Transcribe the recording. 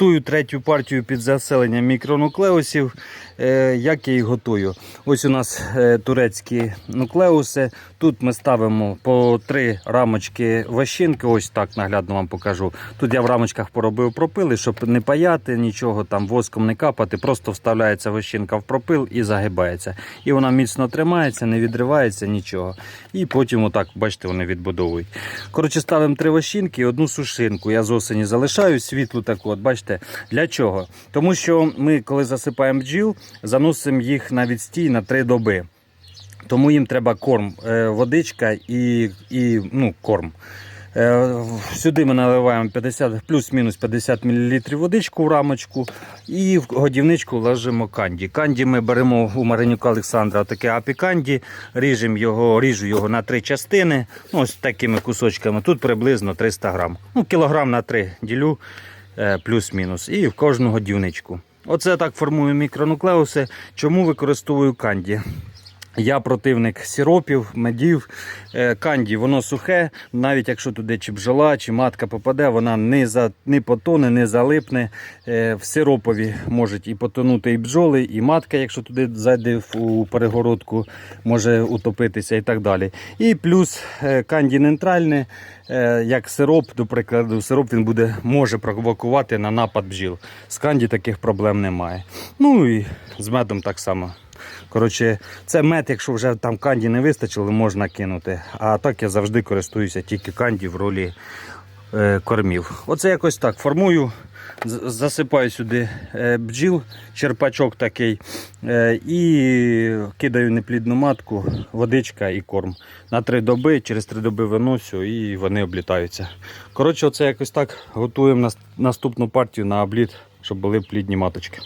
Готую третю партію під заселення мікронуклеусів. Е, Як я їх готую? Ось у нас е, турецькі нуклеуси. Тут ми ставимо по три рамочки вощинки. Ось так наглядно вам покажу. Тут я в рамочках поробив пропили, щоб не паяти нічого, там воском не капати. Просто вставляється вощинка в пропил і загибається. І вона міцно тримається, не відривається нічого. І потім, отак, бачите, вони відбудовують. Коротше, ставимо три вощинки і одну сушинку. Я з осені залишаю світлу таку. От бачите, для чого? Тому що ми, коли засипаємо бджіл, заносимо їх на відстій на три доби. Тому їм треба корм, е, водичка і, і ну, корм. Е, Сюди ми наливаємо 50, плюс-мінус 50 мл водичку в рамочку і в годівничку ложимо канді. Канді ми беремо у Маринюка Олександра таке апіканді, ріжемо його, ріжу його на три частини, ну, ось такими кусочками. Тут приблизно 300 грам. Ну, кілограм на 3 ділю плюс-мінус. І в кожну годівничку. Оце так формую мікронуклеуси. Чому використовую канді? Я противник сиропів, медів, Е, канді, воно сухе, навіть якщо туди чи бджола, чи матка попаде, вона не, за, не потоне, не залипне. Е, В сиропові можуть і потонути і бджоли, і матка, якщо туди зайде у перегородку, може утопитися і так далі. І плюс е, канді нейтральне, як сироп, до прикладу, сироп він буде, може провокувати на напад бджіл. З канді таких проблем немає. Ну і з медом так само. Коротше, це мед, якщо вже там канді не вистачило, можна кинути. А так я завжди користуюся тільки канді в ролі е, кормів. Оце якось так формую. Засипаю сюди е, бджіл, черпачок такий, е, і кидаю неплідну матку, водичка і корм. На три доби, через три доби виносю і вони облітаються. Коротше, оце якось так готуємо наступну партію на обліт, щоб були плідні маточки.